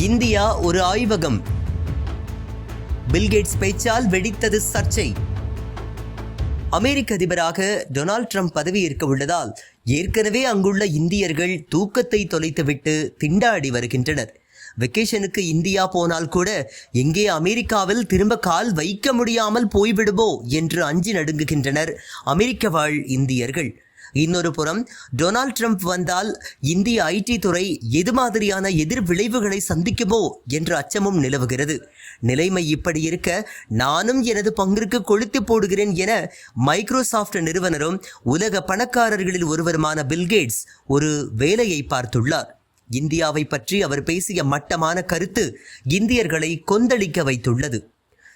India ஒரு ஆய்வகம். Bill Gates பேச்சால் வெடித்தது சர்ச்சை. அமெரிக்க அதிபராக டொனால்ட் ட்ரம்ப் பதவியேற்க உள்ளதால் ஏற்கனவே அங்குள்ள இந்தியர்கள் தூக்கத்தை தொலைத்துவிட்டு திண்டாடி வருகின்றனர். வெக்கேஷனுக்கு இந்தியா போனால் கூட எங்கே அமெரிக்காவில் திரும்ப கால் வைக்க முடியாமல் போய்விடுவோ என்று அஞ்சி நடுங்குகின்றனர் அமெரிக்க வாழ் இந்தியர்கள். இன்னொரு புறம் டொனால்ட் ட்ரம்ப் வந்தால் இந்திய ஐடி துறை எது மாதிரியான எதிர்விளைவுகளை சந்திக்குமோ என்ற அச்சமும் நிலவுகிறது. நிலைமை இப்படி இருக்க நானும் எனது பங்கிற்கு கொளுத்து போடுகிறேன் என மைக்ரோசாஃப்ட் நிறுவனரும் உலக பணக்காரர்களில் ஒருவருமான பில்கேட்ஸ் ஒரு வேலையை பார்த்துள்ளார். இந்தியாவை பற்றி அவர் பேசிய மட்டமான கருத்து இந்தியர்களை கொந்தளிக்க வைத்துள்ளது.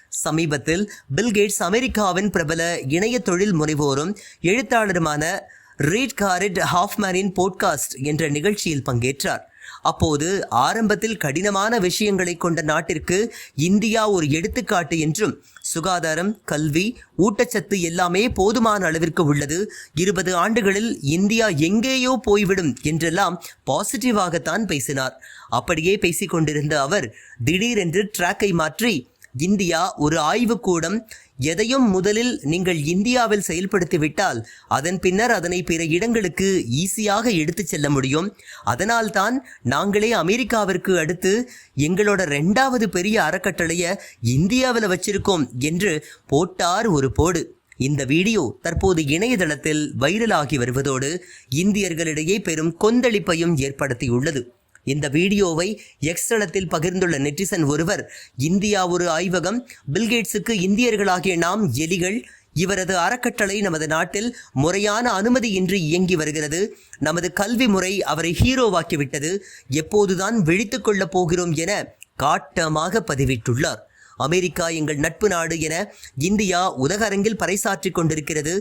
சமீபத்தில் பில்கேட்ஸ் அமெரிக்காவின் பிரபல இணைய தொழில் முனைவோரும் எழுத்தாளருமான ரீட் காரிட் ஹாஃப்மேனின் போட்காஸ்ட் என்ற நிகழ்ச்சியில் பங்கேற்றார். அப்போது ஆரம்பத்தில் கடினமான விஷயங்களை கொண்ட நாட்டிற்கு இந்தியா ஒரு எடுத்துக்காட்டு என்றும் சுகாதாரம் கல்வி ஊட்டச்சத்து எல்லாமே போதுமான அளவிற்கு உள்ளது. இருபது ஆண்டுகளில் இந்தியா எங்கேயோ போய்விடும் என்றெல்லாம் பாசிட்டிவாகத்தான் பேசினார். அப்படியே பேசிக்கொண்டிருந்த அவர் திடீரென்று ட்ராக்கை மாற்றி இந்தியா ஒரு ஆய்வுக்கூடம். எதையும் முதலில் நீங்கள் இந்தியாவில் செயல்படுத்திவிட்டால் அதன் பின்னர் அதனை பிற இடங்களுக்கு ஈஸியாக எடுத்துச் செல்ல முடியும். அதனால்தான் நாங்களே அமெரிக்காவிற்கு அடுத்து எங்களோட ரெண்டாவது பெரிய அறக்கட்டளையை இந்தியாவில் வச்சிருக்கோம் என்று போட்டார் ஒரு போடு. இந்த வீடியோ தற்போது இணையதளத்தில் வைரலாகி வருவதோடு இந்தியர்களிடையே பெரும் கொந்தளிப்பையும் ஏற்படுத்தியுள்ளது. இந்த வீடியோவை எக்ஸ் தளத்தில் பகிர்ந்துள்ள நெட்டிசன் ஒருவர் இந்தியா ஒரு ஆய்வகம். பில்கேட்ஸுக்கு இந்தியர்களாகிய நாம் எலிகள் இவரது அறக்கட்டளை நமது நாட்டில் முறையான அனுமதியின்றி இயங்கி வருகிறது. நமது கல்வி முறை அவரை ஹீரோவாக்கிவிட்டது. எப்போதுதான் விழித்துக்கொள்ளப் போகிறோம் என காட்டமாக பதிவிட்டுள்ளார். அமெரிக்கா எங்கள் நட்பு நாடு என இந்தியா உதகரங்கில் பறைசாற்றிக் கொண்டிருக்கிறது.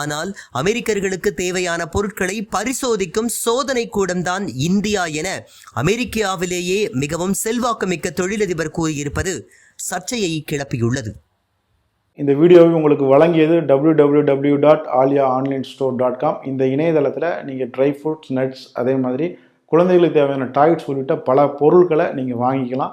ஆனால் அமெரிக்கர்களுக்கு தேவையான பொருட்களை பரிசோதிக்கும் சோதனை கூடம்தான் இந்தியா என அமெரிக்காவிலேயே மிகவும் செல்வாக்குமிக்க தொழிலதிபர் கூறியிருப்பது சர்ச்சையை கிளப்பியுள்ளது. இந்த வீடியோவை உங்களுக்கு வழங்கியது W W W dot Aaliya online store dot com இந்த இணையதளத்தில் நீங்கள் ட்ரை ஃப்ரூட்ஸ் நட்ஸ் அதே மாதிரி குழந்தைகளுக்கு தேவையான டாய்ஸ் உள்ளிட்ட பல பொருட்களை நீங்கள் வாங்கிக்கலாம்.